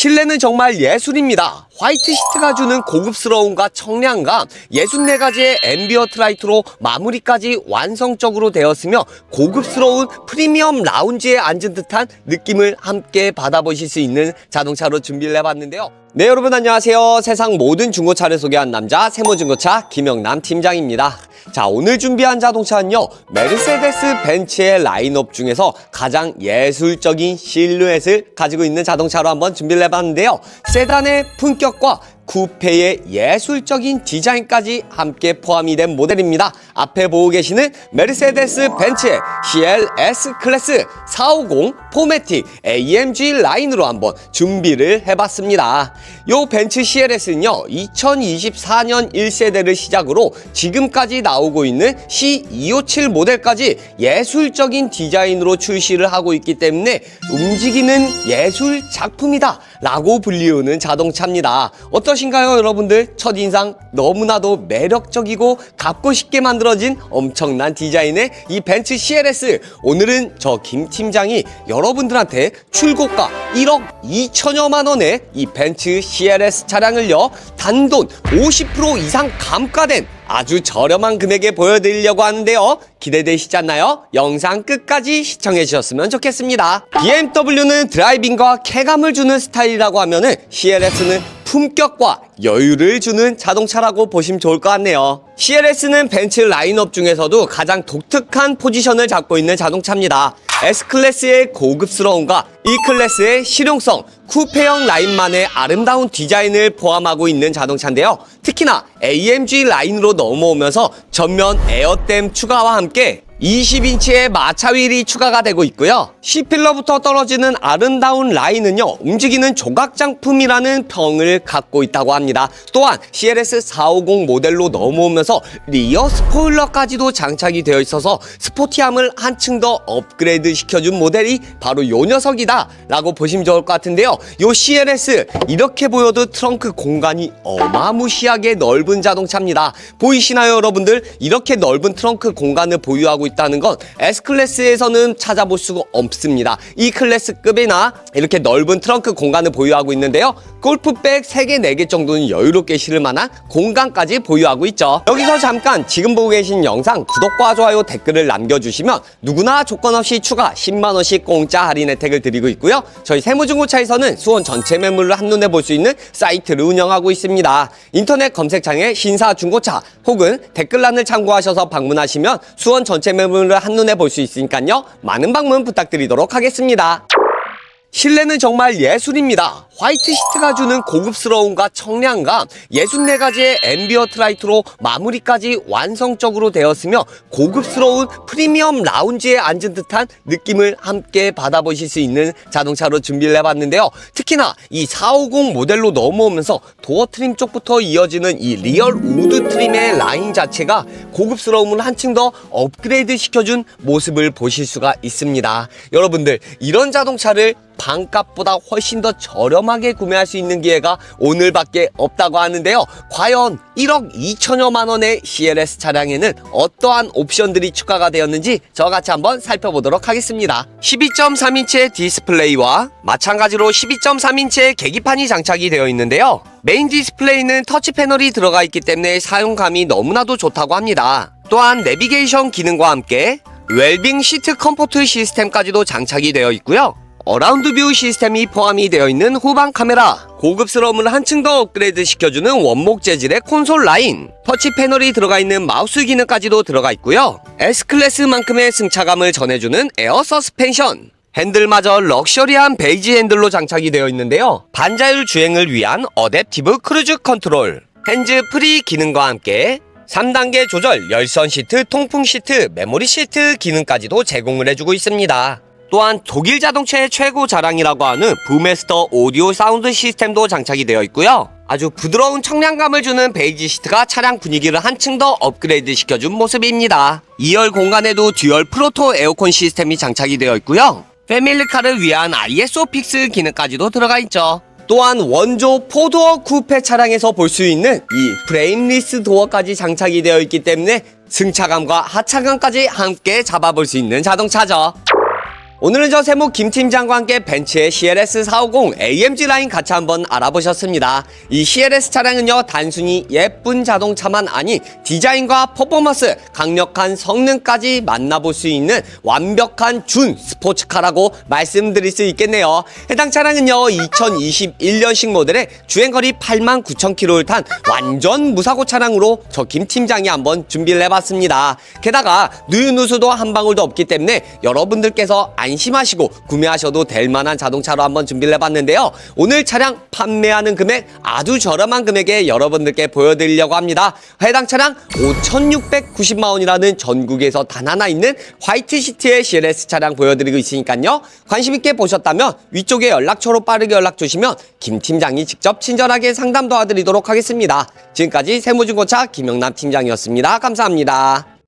실내는 정말 예술입니다. 화이트 시트가 주는 고급스러움과 청량감, 64가지의 앰비어트 라이트로 마무리까지 완성적으로 되었으며 고급스러운 프리미엄 라운지에 앉은 듯한 느낌을 함께 받아보실 수 있는 자동차로 준비를 해봤는데요. 네 여러분 안녕하세요. 세상 모든 중고차를 소개한 남자 세모중고차 김영남 팀장입니다. 자 오늘 준비한 자동차는요 메르세데스 벤츠의 라인업 중에서 가장 예술적인 실루엣을 가지고 있는 자동차로 한번 준비를 해봤는데요 세단의 품격과 쿠페의 예술적인 디자인까지 함께 포함이 된 모델입니다. 앞에 보고 계시는 메르세데스 벤츠의 CLS 클래스 450 포매틱 AMG 라인으로 한번 준비를 해봤습니다. 요 벤츠 CLS는요 2024년 1세대를 시작으로 지금까지 나오고 있는 C257 모델까지 예술적인 디자인으로 출시를 하고 있기 때문에 움직이는 예술 작품이다 라고 불리우는 자동차입니다. 어떠신가요 여러분들? 첫인상 너무나도 매력적이고 갖고 싶게 만들어진 엄청난 디자인의 이 벤츠 CLS 오늘은 저 김 팀장이 여러 분들한테 출고가 1억 2천여만 원의 이 벤츠 CLS 차량을요 단돈 50% 이상 감가된 아주 저렴한 금액에 보여드리려고 하는데요. 기대되시지 않나요? 영상 끝까지 시청해 주셨으면 좋겠습니다. BMW는 드라이빙과 쾌감을 주는 스타일이라고 하면은 CLS는 품격과 여유를 주는 자동차라고 보시면 좋을 것 같네요. CLS는 벤츠 라인업 중에서도 가장 독특한 포지션을 잡고 있는 자동차입니다. S클래스의 고급스러움과 E클래스의 실용성, 쿠페형 라인만의 아름다운 디자인을 포함하고 있는 자동차인데요. 특히나 AMG 라인으로 넘어오면서 전면 에어댐 추가와 함께 20인치의 마차 휠이 추가가 되고 있고요. C필러부터 떨어지는 아름다운 라인은요, 움직이는 조각장품이라는 평을 갖고 있다고 합니다. 또한 CLS 450 모델로 넘어오면서 리어 스포일러까지도 장착이 되어 있어서 스포티함을 한층 더 업그레이드 시켜준 모델이 바로 요 녀석이다 라고 보시면 좋을 것 같은데요. 요 CLS 이렇게 보여도 트렁크 공간이 어마무시하게 넓은 자동차입니다. 보이시나요 여러분들? 이렇게 넓은 트렁크 공간을 보유하고 있다는 건 S클래스에서는 찾아볼 수가 없습니다. E 클래스급이나 이렇게 넓은 트렁크 공간을 보유하고 있는데요. 골프백 3개, 4개 정도는 여유롭게 실을 만한 공간까지 보유하고 있죠. 여기서 잠깐 지금 보고 계신 영상 구독과 좋아요 댓글을 남겨주시면 누구나 조건 없이 추가 10만원씩 공짜 할인 혜택을 드리고 있고요. 저희 세무중고차에서는 수원 전체 매물을 한눈에 볼 수 있는 사이트를 운영하고 있습니다. 인터넷 검색창에 신사 중고차 혹은 댓글란을 참고하셔서 방문하시면 수원 전체 매물을 한눈에 볼 수 있으니까요. 많은 방문 부탁드리도록 하겠습니다. 실내는 정말 예술입니다. 화이트 시트가 주는 고급스러움과 청량감, 64가지의 앰비어트 라이트로 마무리까지 완성적으로 되었으며 고급스러운 프리미엄 라운지에 앉은 듯한 느낌을 함께 받아보실 수 있는 자동차로 준비를 해봤는데요. 특히나 이 450 모델로 넘어오면서 도어 트림 쪽부터 이어지는 이 리얼 우드 트림의 라인 자체가 고급스러움을 한층 더 업그레이드 시켜준 모습을 보실 수가 있습니다. 여러분들 이런 자동차를 반값보다 훨씬 더 저렴하게 구매할 수 있는 기회가 오늘밖에 없다고 하는데요. 과연 1억 2천여만 원의 CLS 차량에는 어떠한 옵션들이 추가가 되었는지 저같이 한번 살펴보도록 하겠습니다. 12.3인치의 디스플레이와 마찬가지로 12.3인치의 계기판이 장착이 되어 있는데요. 메인 디스플레이는 터치 패널이 들어가 있기 때문에 사용감이 너무나도 좋다고 합니다. 또한 내비게이션 기능과 함께 웰빙 시트 컴포트 시스템까지도 장착이 되어 있고요. 어라운드 뷰 시스템이 포함이 되어 있는 후방 카메라, 고급스러움을 한층 더 업그레이드 시켜주는 원목 재질의 콘솔 라인, 터치 패널이 들어가 있는 마우스 기능까지도 들어가 있고요. S클래스만큼의 승차감을 전해주는 에어 서스펜션, 핸들마저 럭셔리한 베이지 핸들로 장착이 되어 있는데요. 반자율 주행을 위한 어댑티브 크루즈 컨트롤, 핸즈 프리 기능과 함께 3단계 조절, 열선 시트, 통풍 시트, 메모리 시트 기능까지도 제공을 해주고 있습니다. 또한 독일 자동차의 최고 자랑이라고 하는 부메스터 오디오 사운드 시스템도 장착이 되어 있고요. 아주 부드러운 청량감을 주는 베이지 시트가 차량 분위기를 한층 더 업그레이드 시켜준 모습입니다. 2열 공간에도 듀얼 프로토 에어컨 시스템이 장착이 되어 있고요. 패밀리카를 위한 ISO 픽스 기능까지도 들어가 있죠. 또한 원조 포도어 쿠페 차량에서 볼 수 있는 이 브레인리스 도어까지 장착이 되어 있기 때문에 승차감과 하차감까지 함께 잡아볼 수 있는 자동차죠. 오늘은 저 세모 김 팀장과 함께 벤츠의 CLS 450 AMG 라인 같이 한번 알아보셨습니다. 이 CLS 차량은요, 단순히 예쁜 자동차만 아닌 디자인과 퍼포먼스, 강력한 성능까지 만나볼 수 있는 완벽한 준 스포츠카라고 말씀드릴 수 있겠네요. 해당 차량은요, 2021년식 모델의 주행거리 8만 9천 킬로를 탄 완전 무사고 차량으로 저 김 팀장이 한번 준비를 해봤습니다. 게다가 누유누수도 한 방울도 없기 때문에 여러분들께서 안심하시고 구매하셔도 될 만한 자동차로 한번 준비를 해봤는데요. 오늘 차량 판매하는 금액 아주 저렴한 금액에 여러분들께 보여드리려고 합니다. 해당 차량 5,690만 원이라는 전국에서 단 하나 있는 화이트 시트의 CLS 차량 보여드리고 있으니까요. 관심 있게 보셨다면 위쪽에 연락처로 빠르게 연락 주시면 김 팀장이 직접 친절하게 상담 도와드리도록 하겠습니다. 지금까지 세무중고차 김영남 팀장이었습니다. 감사합니다.